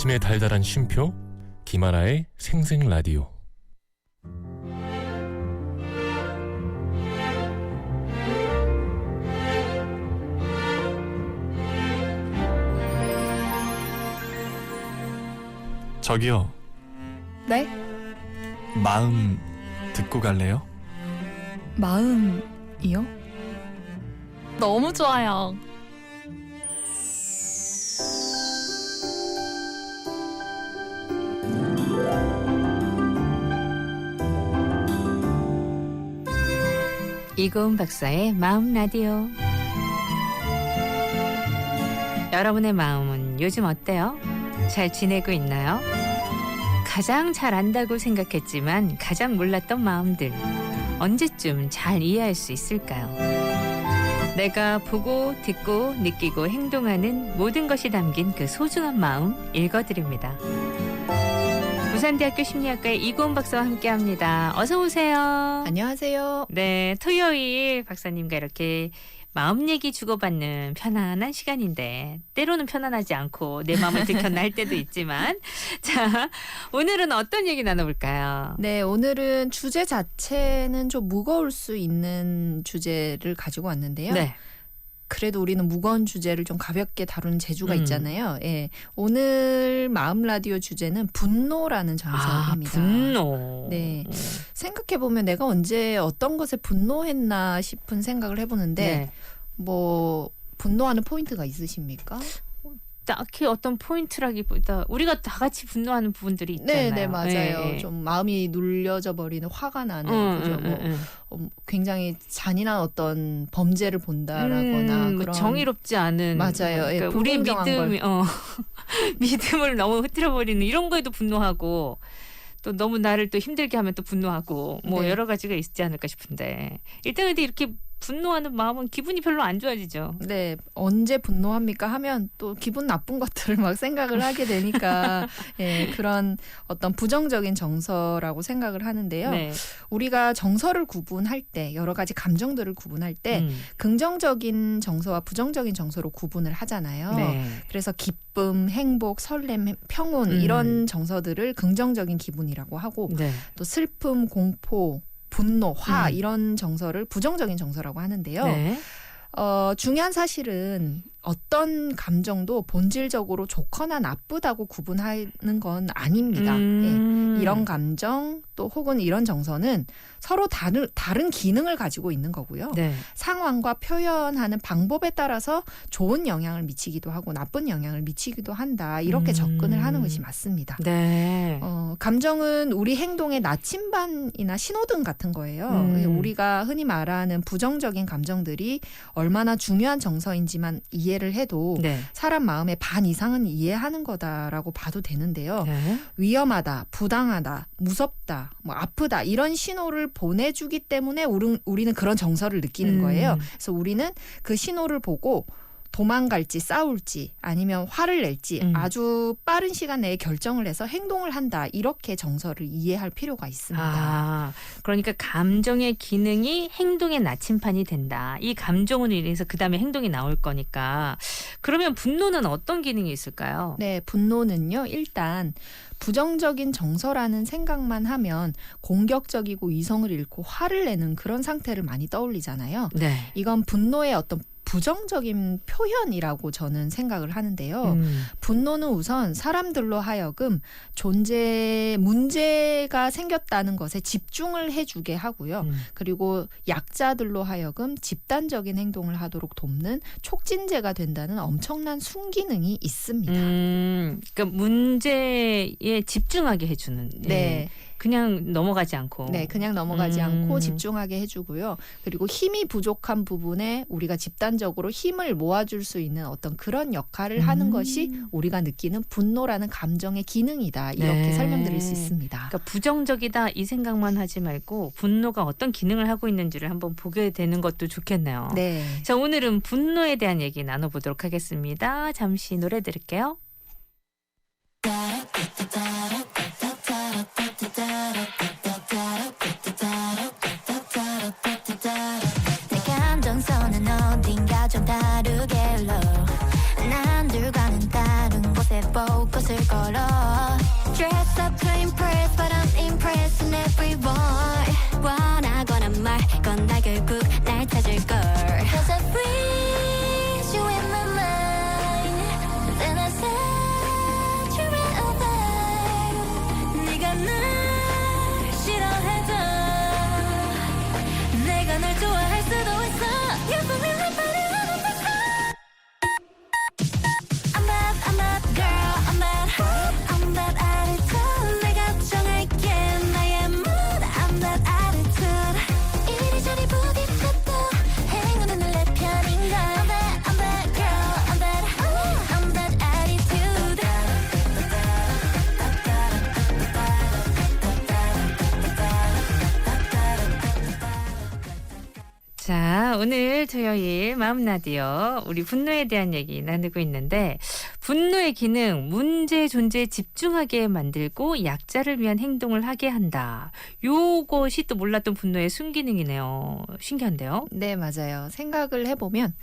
아침의 달달한 쉼표 김하나의 생생 라디오 저기요, 네? 마음 듣고 갈래요? 마음이요? 너무 좋아요. 이고은 박사의 마음 라디오. 여러분의 마음은 요즘 어때요? 잘 지내고 있나요? 가장 잘 안다고 생각했지만 가장 몰랐던 마음들. 언제쯤 잘 이해할 수 있을까요? 내가 보고 듣고 느끼고 행동하는 모든 것이 담긴 그 소중한 마음 읽어드립니다. 부산대학교 심리학과의 이고은 박사와 함께합니다. 어서 오세요. 안녕하세요. 네, 토요일 박사님과 이렇게 마음 얘기 주고받는 편안한 시간인데 때로는 편안하지 않고 내 마음을 들켰나 할 때도 있지만 자 오늘은 어떤 얘기 나눠볼까요? 네, 오늘은 주제 자체는 좀 무거울 수 있는 주제를 가지고 왔는데요. 네, 그래도 우리는 무거운 주제를 좀 가볍게 다루는 재주가 음. 있잖아요. 예. 오늘 마음 라디오 주제는 분노라는 아 정서입니다. 분노. 네. 생각해 보면 내가 언제 어떤 것에 분노했나 싶은 생각을 해 보는데 네. 뭐 분노하는 포인트가 있으십니까? 딱히 어떤 포인트라기보다 우리가 다 같이 분노하는 부분들이 있잖아요. 네, 네, 맞아요. 네, 네. 좀 마음이 눌려져 버리는 화가 나는 응, 그죠? 응, 뭐 응, 응. 어, 굉장히 잔인한 어떤 범죄를 본다라거나 음, 뭐 그런 정의롭지 않은 맞아요. 예, 그러니까 우리 불공정한 믿음이 어 믿음을 너무 흐트러버리는 이런 거에도 분노하고 또 너무 나를 또 힘들게 하면 또 분노하고 뭐 네. 여러 가지가 있지 않을까 싶은데 일단 근데 이렇게 분노하는 마음은 기분이 별로 안 좋아지죠. 네, 언제 분노합니까 하면 또 기분 나쁜 것들을 막 생각을 하게 되니까 예, 그런 어떤 부정적인 정서라고 생각을 하는데요. 네. 우리가 정서를 구분할 때 여러 가지 감정들을 구분할 때 음. 긍정적인 정서와 부정적인 정서로 구분을 하잖아요. 네. 그래서 기쁨, 행복, 설렘, 평온 음. 이런 정서들을 긍정적인 기분이라고 하고 네. 또 슬픔, 공포, 분노, 화 음. 이런 정서를 부정적인 정서라고 하는데요. 네. 어, 중요한 사실은 어떤 감정도 본질적으로 좋거나 나쁘다고 구분하는 건 아닙니다. 음. 예. 이런 감정 또 혹은 이런 정서는 서로 다른 다른 기능을 가지고 있는 거고요. 네. 상황과 표현하는 방법에 따라서 좋은 영향을 미치기도 하고 나쁜 영향을 미치기도 한다. 이렇게 음. 접근을 하는 것이 맞습니다. 네. 어, 감정은 우리 행동의 나침반이나 신호등 같은 거예요. 음. 우리가 흔히 말하는 부정적인 감정들이 얼마나 중요한 정서인지만 이해 를 해도 네. 사람 마음의 반 이상은 이해하는 거다라고 봐도 되는데요. 네. 위험하다, 부당하다, 무섭다, 뭐 아프다 이런 신호를 보내주기 때문에 우리, 우리는 그런 정서를 느끼는 음. 거예요. 그래서 우리는 그 신호를 보고 도망갈지 싸울지 아니면 화를 낼지 음. 아주 빠른 시간 내에 결정을 해서 행동을 한다 이렇게 정서를 이해할 필요가 있습니다. 아, 그러니까 감정의 기능이 행동의 나침판이 된다. 이 감정으로 인해서 그 다음에 행동이 나올 거니까. 그러면 분노는 어떤 기능이 있을까요? 네, 분노는요 일단 부정적인 정서라는 생각만 하면 공격적이고 이성을 잃고 화를 내는 그런 상태를 많이 떠올리잖아요. 네. 이건 분노의 어떤 부정적인 표현이라고 저는 생각을 하는데요. 음. 분노는 우선 사람들로 하여금 존재 문제가 생겼다는 것에 집중을 해주게 하고요. 음. 그리고 약자들로 하여금 집단적인 행동을 하도록 돕는 촉진제가 된다는 엄청난 순기능이 있습니다. 음, 그러니까 문제에 집중하게 해주는. 예. 네, 그냥 넘어가지 않고. 네, 그냥 넘어가지 음. 않고 집중하게 해주고요. 그리고 힘이 부족한 부분에 우리가 집단적으로 힘을 모아줄 수 있는 어떤 그런 역할을 하는 음. 것이 우리가 느끼는 분노라는 감정의 기능이다. 이렇게 네. 설명드릴 수 있습니다. 그러니까 부정적이다 이 생각만 하지 말고 분노가 어떤 기능을 하고 있는지를 한번 보게 되는 것도 좋겠네요. 네. 자, 오늘은 분노에 대한 얘기 나눠보도록 하겠습니다. 잠시 노래 들을게요. 내 감정선은 어딘가 좀 다르게 흘러 남들과는 다른 곳에 포커스를 걸어 Dress up to impress but I'm impressing everyone 원하거나 말건 다 결국 토요일 마음 라디오 우리 분노에 대한 얘기 나누고 있는데 분노의 기능 문제 존재에 집중하게 만들고 약자를 위한 행동을 하게 한다. 요것이 또 몰랐던 분노의 순기능이네요. 신기한데요. 네, 맞아요. 생각을 해 보면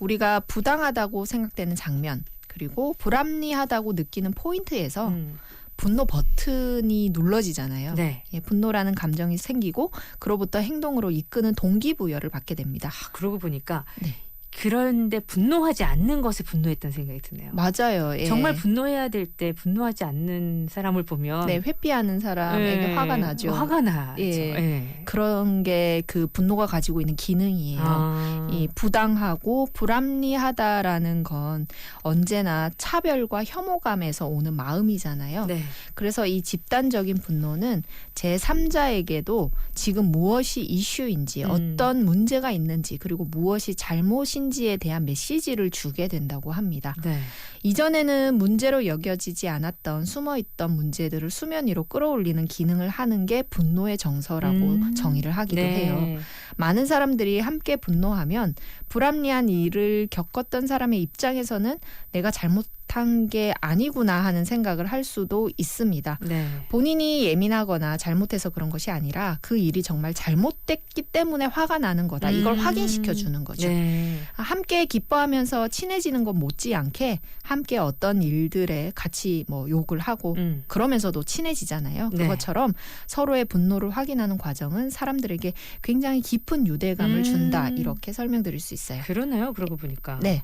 우리가 부당하다고 생각되는 장면 그리고 불합리하다고 느끼는 포인트에서 음, 분노 버튼이 눌러지잖아요. 네. 예, 분노라는 감정이 생기고 그로부터 행동으로 이끄는 동기부여를 받게 됩니다. 아, 그러고 보니까 네. 그런데 분노하지 않는 것에 분노했던 생각이 드네요. 맞아요. 예. 정말 분노해야 될 때 분노하지 않는 사람을 보면 네, 회피하는 사람에게 예, 화가 나죠. 화가 나죠. 예. 예. 그런 게 그 분노가 가지고 있는 기능이에요. 아. 이 부당하고 불합리하다라는 건 언제나 차별과 혐오감에서 오는 마음이잖아요. 네. 그래서 이 집단적인 분노는 제 3자에게도 지금 무엇이 이슈인지 음. 어떤 문제가 있는지 그리고 무엇이 잘못인 지에 대한 메시지를 주게 된다고 합니다. 네. 이전에는 문제로 여겨지지 않았던 숨어 있던 문제들을 수면 위로 끌어올리는 기능을 하는 게 분노의 정서라고 음. 정의를 하기도 네. 해요. 많은 사람들이 함께 분노하면 불합리한 일을 겪었던 사람의 입장에서는 내가 잘못 한 게 아니구나 하는 생각을 할 수도 있습니다. 네. 본인이 예민하거나 잘못해서 그런 것이 아니라 그 일이 정말 잘못됐기 때문에 화가 나는 거다. 이걸 음. 확인시켜 주는 거죠. 네. 함께 기뻐하면서 친해지는 것 못지않게 함께 어떤 일들에 같이 뭐 욕을 하고 음. 그러면서도 친해지잖아요. 네. 그것처럼 서로의 분노를 확인하는 과정은 사람들에게 굉장히 깊은 유대감을 음. 준다. 이렇게 설명드릴 수 있어요. 그러네요. 그러고 보니까. 네.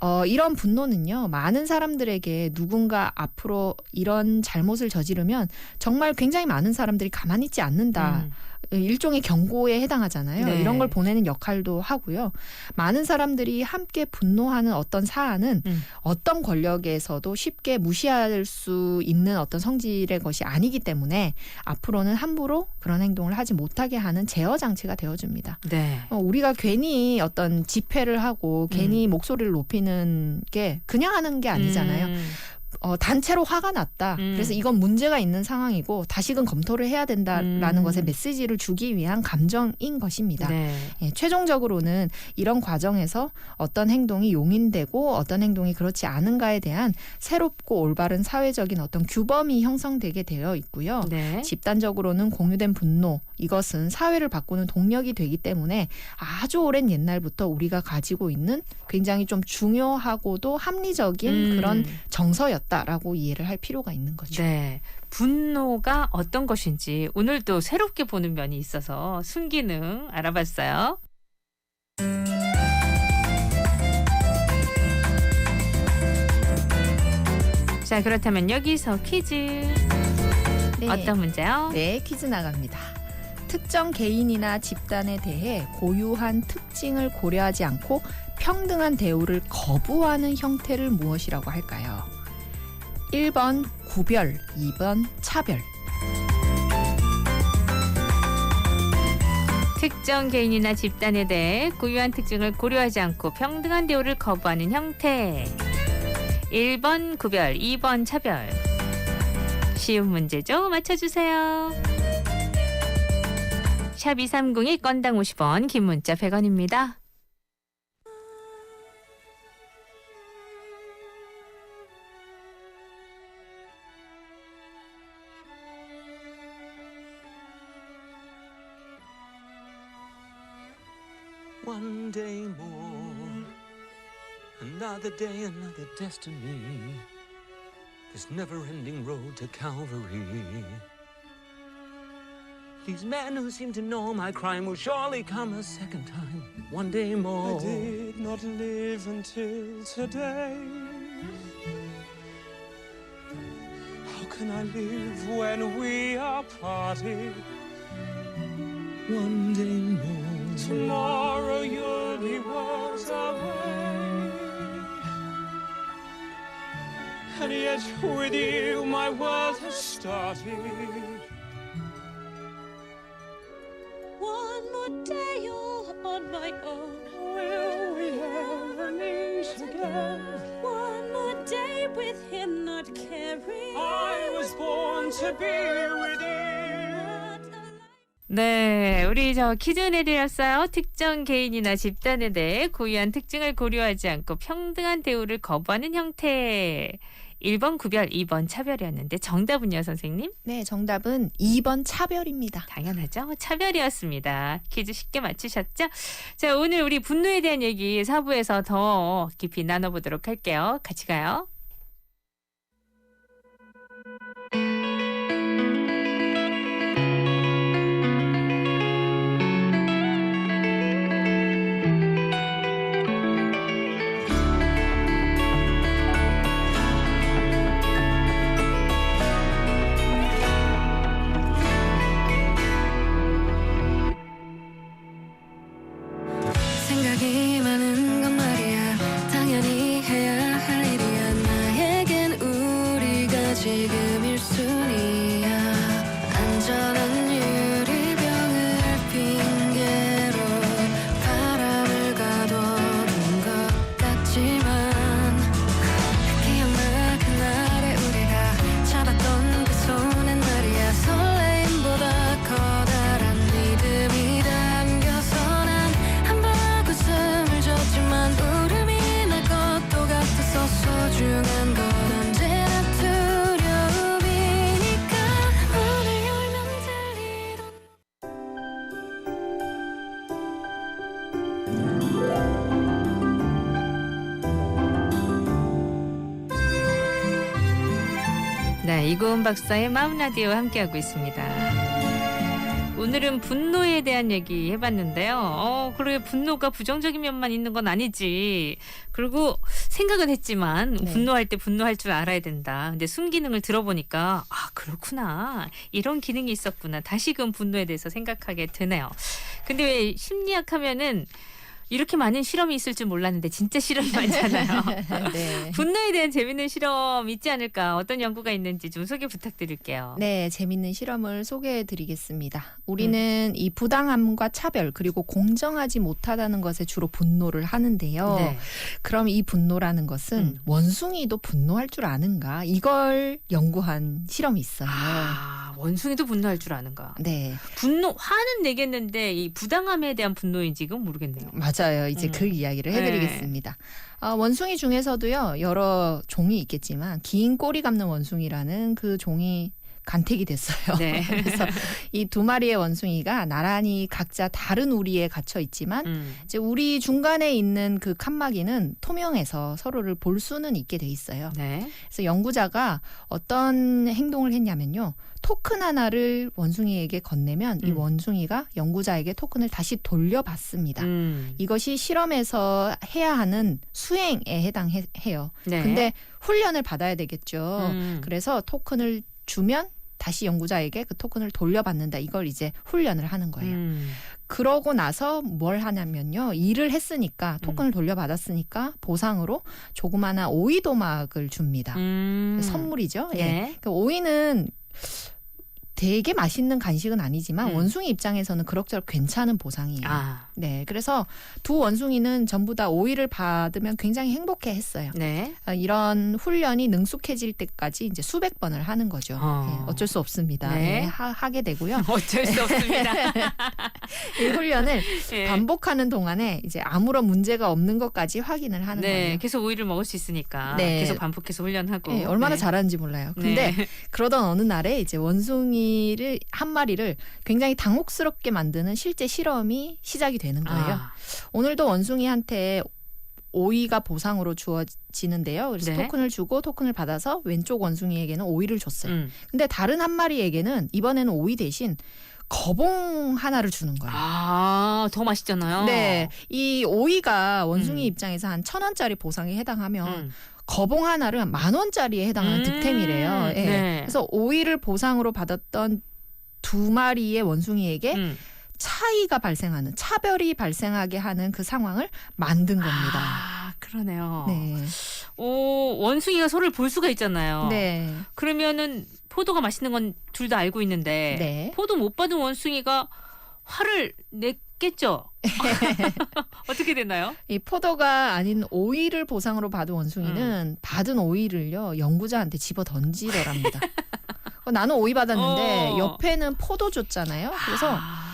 어, 이런 분노는요, 많은 사람들에게 누군가 앞으로 이런 잘못을 저지르면 정말 굉장히 많은 사람들이 가만히 있지 않는다. 음. 일종의 경고에 해당하잖아요. 네. 이런 걸 보내는 역할도 하고요. 많은 사람들이 함께 분노하는 어떤 사안은 음. 어떤 권력에서도 쉽게 무시할 수 있는 어떤 성질의 것이 아니기 때문에 앞으로는 함부로 그런 행동을 하지 못하게 하는 제어 장치가 되어줍니다. 네. 어, 우리가 괜히 어떤 집회를 하고 괜히 목소리를 높이는 게 그냥 하는 게 아니잖아요. 음. 어, 단체로 화가 났다. 음. 그래서 이건 문제가 있는 상황이고 다시금 검토를 해야 된다라는 음. 것의 메시지를 주기 위한 감정인 것입니다. 네. 예, 최종적으로는 이런 과정에서 어떤 행동이 용인되고 어떤 행동이 그렇지 않은가에 대한 새롭고 올바른 사회적인 어떤 규범이 형성되게 되어 있고요. 네. 집단적으로는 공유된 분노 이것은 사회를 바꾸는 동력이 되기 때문에 아주 오랜 옛날부터 우리가 가지고 있는 굉장히 좀 중요하고도 합리적인 음. 그런 정서였다 라고 이해를 할 필요가 있는 거죠. 네. 분노가 어떤 것인지 오늘도 새롭게 보는 면이 있어서 순기능 알아봤어요. 자, 그렇다면 여기서 퀴즈. 네. 어떤 문제요? 네, 퀴즈 나갑니다. 특정 개인이나 집단에 대해 고유한 특징을 고려하지 않고 평등한 대우를 거부하는 형태를 무엇이라고 할까요? 1번 구별, 2번 차별. 특정 개인이나 집단에 대해 고유한 특징을 고려하지 않고 평등한 대우를 거부하는 형태. 1번 구별, 2번 차별. 쉬운 문제죠? 맞춰주세요. 샵 230이 건당 50원, 긴 문자 100원입니다. Another day, another destiny. this never ending road to Calvary. These men who seem to know my crime will surely come a second time, one day more. I did not live until today. How can I live when we are parted? One day more. Tomorrow you'll be worlds away. And yet with you my world has started. One more day all on my own. Will we ever meet again? One more day with him not caring. I was born to be with you. 네, 우리 저 퀴즈 내드렸어요. 특정 개인이나 집단에 대해 고유한 특징을 고려하지 않고 평등한 대우를 거부하는 형태. 1번 구별, 2번 차별이었는데 정답은요, 선생님? 네, 정답은 2번 차별입니다. 당연하죠. 차별이었습니다. 퀴즈 쉽게 맞추셨죠? 자, 오늘 우리 분노에 대한 얘기 4부에서 더 깊이 나눠보도록 할게요. 같이 가요. 이고은 박사의 마음 라디오 함께하고 있습니다. 오늘은 분노에 대한 얘기 해봤는데요. 어, 그러게 분노가 부정적인 면만 있는 건 아니지. 그리고 생각은 했지만 네. 분노할 때 분노할 줄 알아야 된다. 근데 순기능을 들어보니까 아 그렇구나. 이런 기능이 있었구나. 다시금 분노에 대해서 생각하게 되네요. 근데 왜 심리학 하면은 이렇게 많은 실험이 있을 줄 몰랐는데 진짜 실험이 많잖아요. 네. 분노에 대한 재밌는 실험 있지 않을까? 어떤 연구가 있는지 좀 소개 부탁드릴게요. 네, 재밌는 실험을 소개해 드리겠습니다. 우리는 이 부당함과 차별 그리고 공정하지 못하다는 것에 주로 분노를 하는데요. 네. 그럼 이 분노라는 것은 음. 원숭이도 분노할 줄 아는가? 이걸 연구한 실험이 있어요. 아, 원숭이도 분노할 줄 아는가? 네, 분노, 화는 내겠는데 이 부당함에 대한 분노인지 이건 모르겠네요. 맞아요. 이제 음. 그 이야기를 해드리겠습니다. 아, 원숭이 중에서도요 여러 종이 있겠지만 긴 꼬리 감는 원숭이라는 그 종이 간택이 됐어요. 네. 그래서 이 두 마리의 원숭이가 나란히 각자 다른 우리에 갇혀 있지만 음. 이제 우리 중간에 있는 그 칸막이는 투명해서 서로를 볼 수는 있게 돼 있어요. 네. 그래서 연구자가 어떤 행동을 했냐면요. 토큰 하나를 원숭이에게 건네면 이 음. 원숭이가 연구자에게 토큰을 다시 돌려받습니다. 음. 이것이 실험에서 해야 하는 수행에 해당해요. 네. 근데 훈련을 받아야 되겠죠. 음. 그래서 토큰을 주면 다시 연구자에게 그 토큰을 돌려받는다. 이걸 이제 훈련을 하는 거예요. 음. 그러고 나서 뭘 하냐면요. 일을 했으니까 토큰을 돌려받았으니까 보상으로 조그마한 오이 도막을 줍니다. 음. 선물이죠. 예. 네. 그 오이는 되게 맛있는 간식은 아니지만 음. 원숭이 입장에서는 그럭저럭 괜찮은 보상이에요. 아, 네, 그래서 두 원숭이는 전부 다 오이를 받으면 굉장히 행복해했어요. 네. 아, 이런 훈련이 능숙해질 때까지 이제 수백 번을 하는 거죠. 어. 네, 어쩔 수 없습니다. 네. 네, 하, 게 되고요. 어쩔 수 없습니다. 이 훈련을 예. 반복하는 동안에 이제 아무런 문제가 없는 것까지 확인을 하는 네, 거예요. 계속 오이를 먹을 수 있으니까 네. 계속 반복해서 훈련하고. 네, 얼마나 네. 잘하는지 몰라요. 근데 네. 그러던 어느 날에 이제 원숭이 를 한 마리를 굉장히 당혹스럽게 만드는 실제 실험이 시작이 되는 거예요. 아, 오늘도 원숭이한테 오이가 보상으로 주어지는데요. 그래서 네. 토큰을 주고 토큰을 받아서 왼쪽 원숭이에게는 오이를 줬어요. 음. 근데 다른 한 마리에게는 이번에는 오이 대신 거봉 하나를 주는 거예요. 아, 더 맛있잖아요. 네, 이 오이가 원숭이 음. 입장에서 한 천 원짜리 보상에 해당하면 음. 거봉 하나는 만 원짜리에 해당하는 음. 득템이래요. 예. 네. 그래서 오이를 보상으로 받았던 두 마리의 원숭이에게 음. 차이가 발생하는 차별이 발생하게 하는 그 상황을 만든 겁니다. 아, 그러네요. 네. 오, 원숭이가 서로를 볼 수가 있잖아요. 네. 그러면은 포도가 맛있는 건 둘 다 알고 있는데 네. 포도 못 받은 원숭이가 화를 냈겠죠. 어떻게 됐나요? 이 포도가 아닌 오이를 보상으로 받은 원숭이는 음. 받은 오이를요 연구자한테 집어 던지더랍니다. 어, 나는 오이 받았는데 어. 옆에는 포도 줬잖아요. 그래서 아,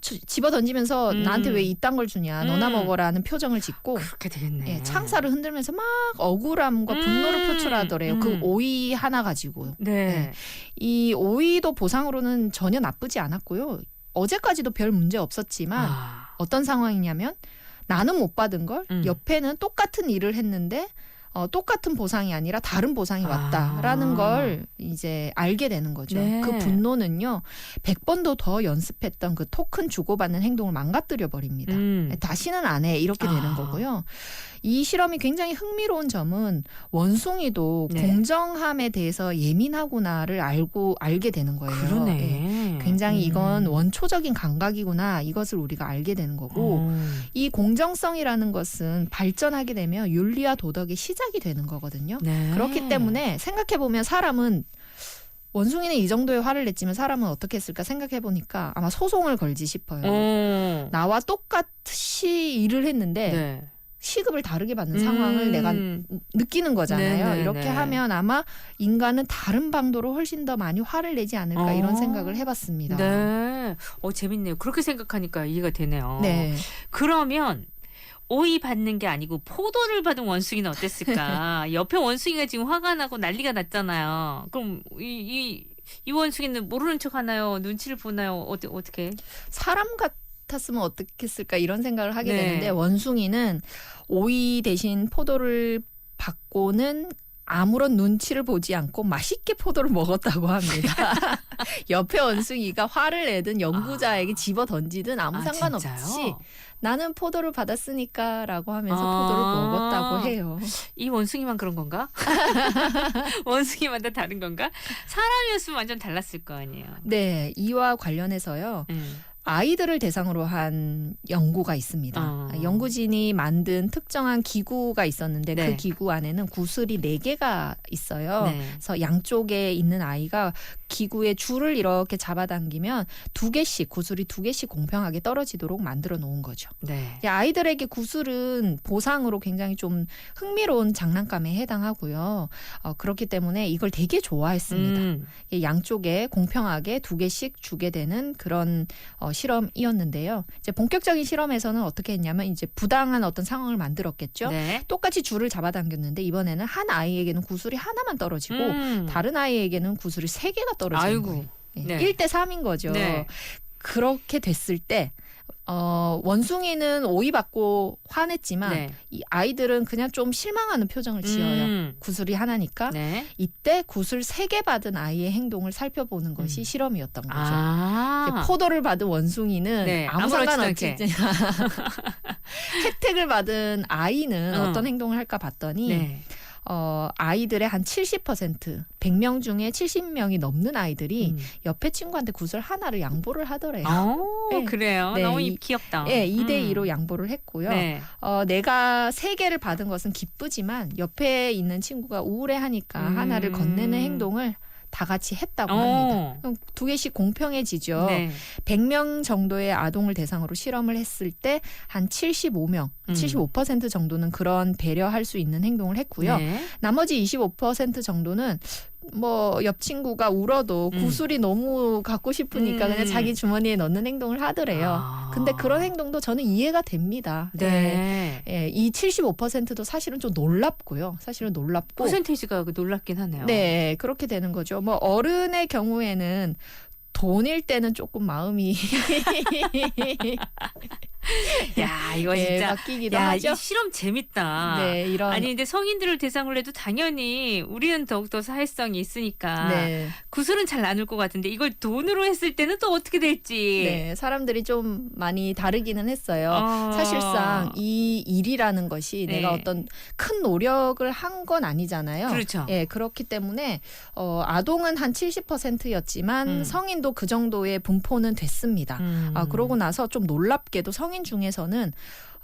집어 던지면서 음. 나한테 왜 이딴 걸 주냐, 너나 음. 먹어라는 표정을 짓고 그렇게 되겠네. 예, 창살을 흔들면서 막 억울함과 분노를 음. 표출하더래요. 그 음. 오이 하나 가지고. 네. 네. 이 오이도 보상으로는 전혀 나쁘지 않았고요. 어제까지도 별 문제 없었지만 아, 어떤 상황이냐면 나는 못 받은 걸 음. 옆에는 똑같은 일을 했는데 어, 똑같은 보상이 아니라 다른 보상이 아. 왔다라는 걸 이제 알게 되는 거죠. 네. 그 분노는요, 100번도 더 연습했던 그 토큰 주고받는 행동을 망가뜨려 버립니다. 음. 다시는 안 해. 이렇게 되는 아. 거고요. 이 실험이 굉장히 흥미로운 점은 원숭이도 네. 공정함에 대해서 예민하구나를 알고 알게 되는 거예요. 예. 그러네. 굉장히 이건 음. 원초적인 감각이구나 이것을 우리가 알게 되는 거고 음. 이 공정성이라는 것은 발전하게 되면 윤리와 도덕의 시작 이 되는 거거든요. 네. 그렇기 때문에 생각해 보면 사람은 원숭이는 이 정도의 화를 냈지만 사람은 어떻게 했을까 생각해 보니까 아마 소송을 걸지 싶어요. 어. 나와 똑같이 일을 했는데 네. 시급을 다르게 받는 상황을 내가 음. 느끼는 거잖아요. 네, 네, 이렇게 네. 하면 아마 인간은 다른 방도로 훨씬 더 많이 화를 내지 않을까 어. 이런 생각을 해봤습니다. 네. 어, 재밌네요. 그렇게 생각하니까 이해가 되네요. 네. 그러면 오이 받는 게 아니고 포도를 받은 원숭이는 어땠을까? 옆에 원숭이가 지금 화가 나고 난리가 났잖아요. 그럼 이, 이, 이 원숭이는 모르는 척 하나요? 눈치를 보나요? 어떻게, 어떻게? 사람 같았으면 어떻겠을까 이런 생각을 하게 네. 되는데 원숭이는 오이 대신 포도를 받고는 아무런 눈치를 보지 않고 맛있게 포도를 먹었다고 합니다. 옆에 원숭이가 화를 내든 연구자에게 집어 던지든 아무 상관없이 진짜요? 나는 포도를 받았으니까 라고 하면서 아. 포도를 먹었다고 해요. 이 원숭이만 그런 건가? 원숭이마다 다른 건가? 사람이었으면 완전 달랐을 거 아니에요. 네, 이와 관련해서요. 음. 아이들을 대상으로 한 연구가 있습니다. 어. 연구진이 만든 특정한 기구가 있었는데 네. 그 기구 안에는 구슬이 네개가 있어요. 네. 그래서 양쪽에 있는 아이가 기구의 줄을 이렇게 잡아당기면 두 개씩 구슬이 두 개씩 공평하게 떨어지도록 만들어 놓은 거죠. 네. 이 아이들에게 구슬은 보상으로 굉장히 좀 흥미로운 장난감에 해당하고요. 어, 그렇기 때문에 이걸 되게 좋아했습니다. 음. 이 양쪽에 공평하게 두 개씩 주게 되는 그런 어, 실험이었는데요. 이제 본격적인 실험에서는 어떻게 했냐면 이제 부당한 어떤 상황을 만들었겠죠. 네. 똑같이 줄을 잡아당겼는데 이번에는 한 아이에게는 구슬이 하나만 떨어지고 음. 다른 아이에게는 구슬이 세 개가 떨어지 는 아이고. 거예요. 예, 네. 1대 3인 거죠. 네. 그렇게 됐을 때 어, 원숭이는 오이 받고 화냈지만 네. 이 아이들은 그냥 좀 실망하는 표정을 지어요. 음. 구슬이 하나니까 네. 이때 구슬 세 개 받은 아이의 행동을 살펴보는 것이 음. 실험이었던 거죠. 아. 포도를 받은 원숭이는 네, 아무. 이제 혜택을 받은 아이는 어. 어. 떤 행동을 할까 봤더니 네. 어, 아이들의 한 70% 100명 중에 70명이 넘는 아이들이 음. 옆에 친구한테 구슬 하나를 양보를 하더래요. 어, 네. 그래요. 네, 너무 이- 귀엽다. 예, 2대 음. 2로 양보를 했고요. 네. 어, 내가 세 개를 받은 것은 기쁘지만 옆에 있는 친구가 우울해하니까 음. 하나를 건네는 행동을 다 같이 했다고 합니다. 어. 그럼 두 개씩 공평해지죠. 네. 100명 정도의 아동을 대상으로 실험을 했을 때 한 75명, 음. 75% 정도는 그런 배려할 수 있는 행동을 했고요. 네. 나머지 25% 정도는 뭐옆 친구가 울어도 음. 구슬이 너무 갖고 싶으니까 음. 그냥 자기 주머니에 넣는 행동을 하더래요. 아. 근데 그런 행동도 저는 이해가 됩니다. 네. 예, 이 75%도 사실은 좀 놀랍고요. 사실은 놀랍고. 퍼센테이지가 그 놀랍긴 하네요. 네, 그렇게 되는 거죠. 뭐 어른의 경우에는 돈일 때는 조금 마음이 야 이거 예, 진짜 바뀌기도 야 하죠. 이 실험 재밌다. 네, 이런 아니 근데 성인들을 대상으로 해도 당연히 우리는 더욱더 사회성이 있으니까 네. 구슬은 잘 나눌 것 같은데 이걸 돈으로 했을 때는 또 어떻게 될지. 네, 사람들이 좀 많이 다르기는 했어요. 어. 사실상 이 일이라는 것이 네. 내가 어떤 큰 노력을 한 건 아니잖아요. 그렇죠. 예, 그렇기 때문에 어, 아동은 한 70%였지만 음. 성인도 그 정도의 분포는 됐습니다. 음. 아, 그러고 나서 좀 놀랍게도 성인 중에서는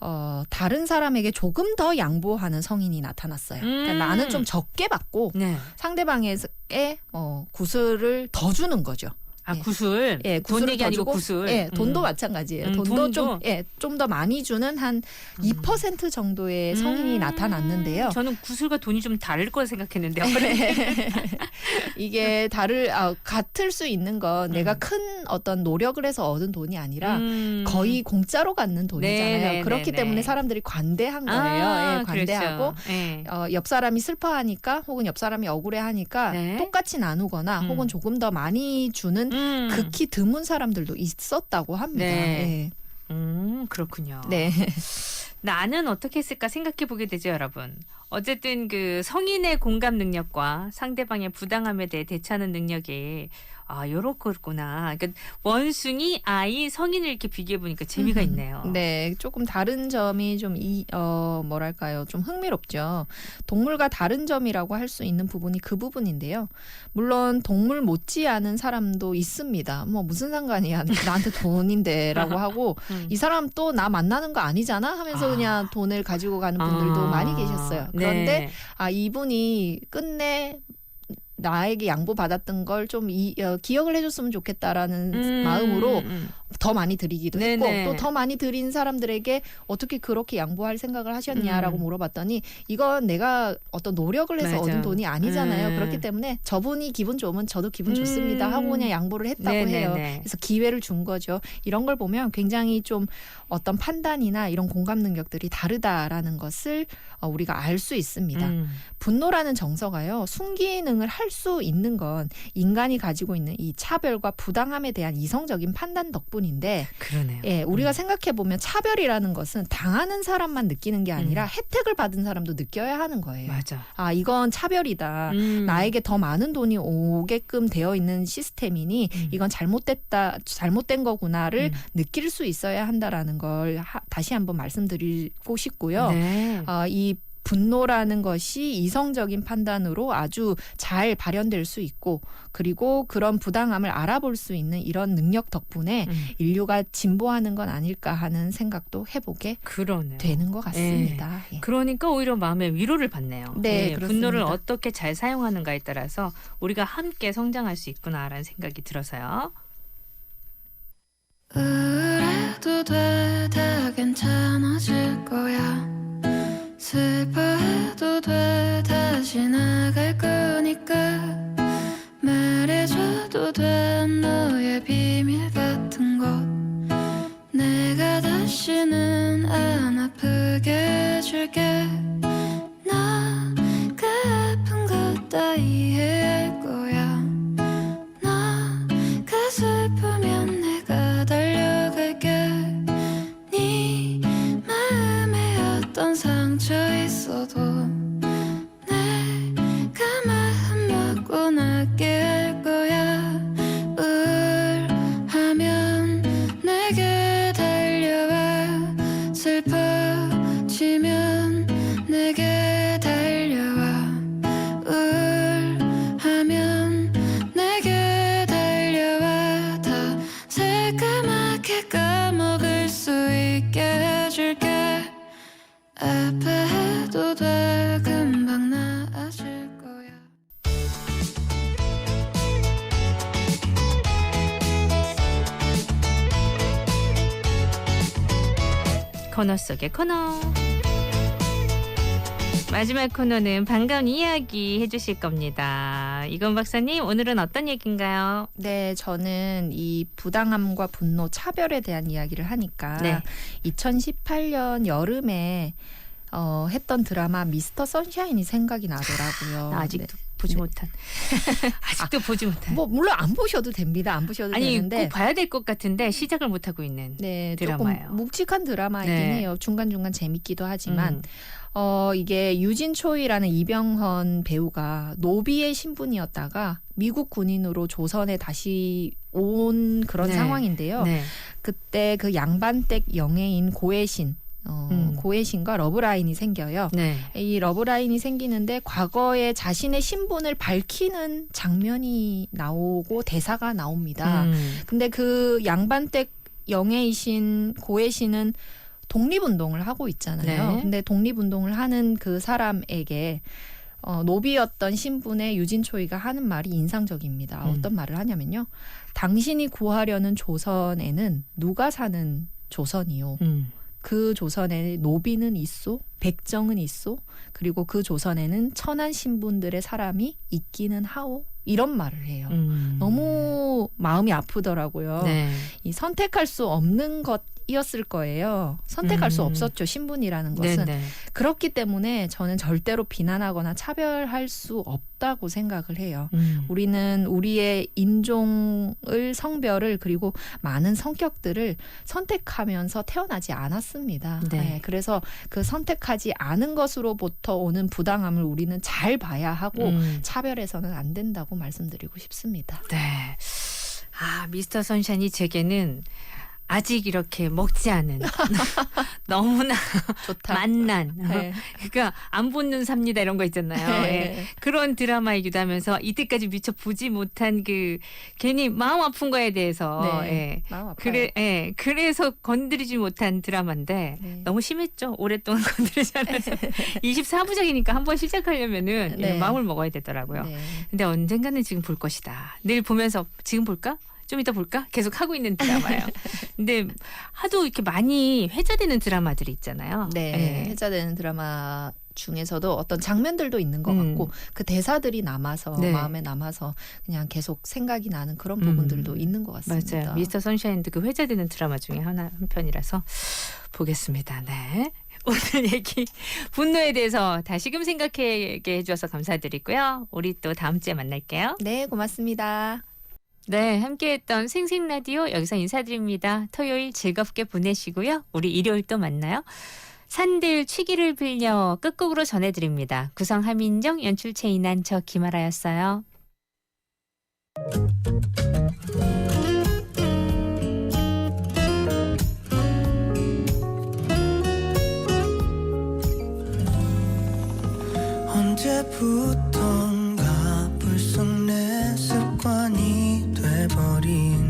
어, 다른 사람에게 조금 더 양보하는 성인이 나타났어요. 그러니까 음. 나는 좀 적게 받고 네. 상대방에게 어, 구슬을 더 주는 거죠. 아 예. 구슬. 예, 돈 얘기 더 아니고 주고, 구슬. 예, 돈도 음. 마찬가지예요. 음, 돈도, 돈도? 좀, 예, 좀 더 많이 주는 한 2% 정도의 성인이 음. 나타났는데요. 저는 구슬과 돈이 좀 다를 거라 생각했는데요. 네. 이게 다를 아, 같을 수 있는 건 내가 큰 어떤 노력을 해서 얻은 돈이 아니라 음. 거의 공짜로 갖는 돈이잖아요. 네, 네, 그렇기 네, 때문에 네. 사람들이 관대한 거예요. 아, 예, 관대하고 그렇죠. 예. 어, 옆 사람이 슬퍼하니까 혹은 옆 사람이 억울해하니까 네. 똑같이 나누거나 음. 혹은 조금 더 많이 주는 음. 극히 드문 사람들도 있었다고 합니다. 네. 음, 그렇군요. 네. 네. 나는 어떻게 했을까 생각해 보게 되죠, 여러분. 어쨌든 그 성인의 공감 능력과 상대방의 부당함에 대해 대처하는 능력이 아, 요렇구나. 그러니까 원숭이, 아이, 성인을 이렇게 비교해 보니까 재미가 있네요. 네, 조금 다른 점이 좀 이, 어, 뭐랄까요. 좀 흥미롭죠. 동물과 다른 점이라고 할 수 있는 부분이 그 부분인데요. 물론 동물 못지 않은 사람도 있습니다. 뭐 무슨 상관이야. 나한테 돈인데 라고 하고 음. 이 사람 또 나 만나는 거 아니잖아 하면서 아. 그냥 돈을 가지고 가는 분들도 아, 많이 계셨어요. 그런데 네. 아, 이분이 끝내 나에게 양보받았던 걸 좀 어, 기억을 해줬으면 좋겠다라는 음, 마음으로 음. 더 많이 드리기도 네네. 했고 또 더 많이 드린 사람들에게 어떻게 그렇게 양보할 생각을 하셨냐라고 음. 물어봤더니 이건 내가 어떤 노력을 해서 맞아. 얻은 돈이 아니잖아요. 음. 그렇기 때문에 저분이 기분 좋으면 저도 기분 좋습니다 음. 하고 그냥 양보를 했다고 네네네. 해요. 그래서 기회를 준 거죠. 이런 걸 보면 굉장히 좀 어떤 판단이나 이런 공감 능력들이 다르다라는 것을 어, 우리가 알 수 있습니다. 음. 분노라는 정서가요, 순기능을 할수 있는 건 인간이 가지고 있는 이 차별과 부당함에 대한 이성적인 판단 덕분인데, 그러네요. 예, 우리가 음. 생각해 보면 차별이라는 것은 당하는 사람만 느끼는 게 아니라 혜택을 받은 사람도 느껴야 하는 거예요. 맞아. 아, 이건 차별이다. 음. 나에게 더 많은 돈이 오게끔 되어 있는 시스템이니 음. 이건 잘못됐다, 잘못된 거구나를 음. 느낄 수 있어야 한다라는 걸 하- 다시 한번 말씀드리고 싶고요. 네. 아, 이 분노라는 것이 이성적인 판단으로 아주 잘 발현될 수 있고 그리고 그런 부당함을 알아볼 수 있는 이런 능력 덕분에 음. 인류가 진보하는 건 아닐까 하는 생각도 해보게 그러네요. 되는 것 같습니다. 예. 그러니까 오히려 마음의 위로를 받네요. 네, 예, 그렇습니다. 분노를 어떻게 잘 사용하는가에 따라서 우리가 함께 성장할 수 있구나라는 생각이 들어서요. 우울해도 돼, 다 괜찮아질 거야. 슬퍼해도 돼, 다시 나갈 코너 속의 코너. 마지막 코너는 반가운 이야기 해주실 겁니다. 이건 박사님, 오늘은 어떤 얘기인가요? 네, 저는 이 부당함과 분노, 차별에 대한 이야기를 하니까 네. 2018년 여름에 어, 했던 드라마 미스터 선샤인이 생각이 나더라고요. 나 아직도 보지 네. 못한 아직도 보지 못한. 뭐 물론 안 보셔도 됩니다. 안 보셔도 아니 되는데 꼭 봐야 될 것 같은데 시작을 못 하고 있는. 네, 드라마예요. 조금 묵직한 드라마이긴 네. 해요. 중간 중간 재밌기도 하지만 음. 어 이게 유진 초이라는 이병헌 배우가 노비의 신분이었다가 미국 군인으로 조선에 다시 온 그런 네. 상황인데요. 네. 그때 그 양반댁 영예인 고혜신 어, 음. 고혜신과 러브라인이 생겨요. 네. 이 러브라인이 생기는데 과거에 자신의 신분을 밝히는 장면이 나오고 대사가 나옵니다. 음. 근데 그 양반댁 영예이신 고혜신은 독립운동을 하고 있잖아요. 네. 근데 독립운동을 하는 그 사람에게 어, 노비였던 신분의 유진초이가 하는 말이 인상적입니다. 음. 어떤 말을 하냐면요. 당신이 구하려는 조선에는 누가 사는 조선이요. 음. 그 조선에 노비는 있소, 백정은 있소, 그리고 그 조선에는 천한 신분들의 사람이 있기는 하오. 이런 말을 해요. 음. 너무 마음이 아프더라고요. 네. 이 선택할 수 없는 것 이었을 거예요. 선택할 수 음. 없었죠. 신분이라는 것은. 네, 네. 그렇기 때문에 저는 절대로 비난하거나 차별할 수 없다고 생각을 해요. 음. 우리는 우리의 인종을 성별을 그리고 많은 성격들을 선택하면서 태어나지 않았습니다. 네. 그래서 그 선택하지 않은 것으로부터 오는 부당함을 우리는 잘 봐야 하고 음. 차별해서는 안 된다고 말씀드리고 싶습니다. 네. 아, 미스터 선샤인이 제게는 아직 이렇게 먹지 않은 너무나 좋다. 만난 네. 그러니까 안 붙는 삽니다 이런 거 있잖아요. 예. 네. 그런 드라마이기도 하면서 이때까지 미처 보지 못한 그 괜히 마음 아픈 거에 대해서 네. 예. 마음 아파요. 그래 예. 그래서 건드리지 못한 드라마인데 네. 너무 심했죠. 오랫동안 건드리지 않아서 24부작이니까 한 번 시작하려면은 예, 네. 마음을 먹어야 되더라고요. 네. 근데 언젠가는 지금 볼 것이다. 내일 보면서 지금 볼까? 좀 이따 볼까? 계속 하고 있는 드라마예요. 근데 하도 이렇게 많이 회자되는 드라마들이 있잖아요. 네. 예. 회자되는 드라마 중에서도 어떤 장면들도 있는 것 음. 같고 그 대사들이 남아서 네. 마음에 남아서 그냥 계속 생각이 나는 그런 음. 부분들도 있는 것 같습니다. 맞아요. 미스터 선샤인도 그 회자되는 드라마 중에 하나 한 편이라서 보겠습니다. 네. 오늘 얘기 분노에 대해서 다시금 생각하게 해주셔서 감사드리고요. 우리 또 다음 주에 만날게요. 네, 고맙습니다. 네, 함께했던 생생 라디오 여기서 인사드립니다. 토요일 즐겁게 보내시고요. 우리 일요일 또 만나요. 산들 취기를 빌려 끝곡으로 전해드립니다. 구성 하민정, 연출 최인한, 저 김아라였어요. 언제부턴가 body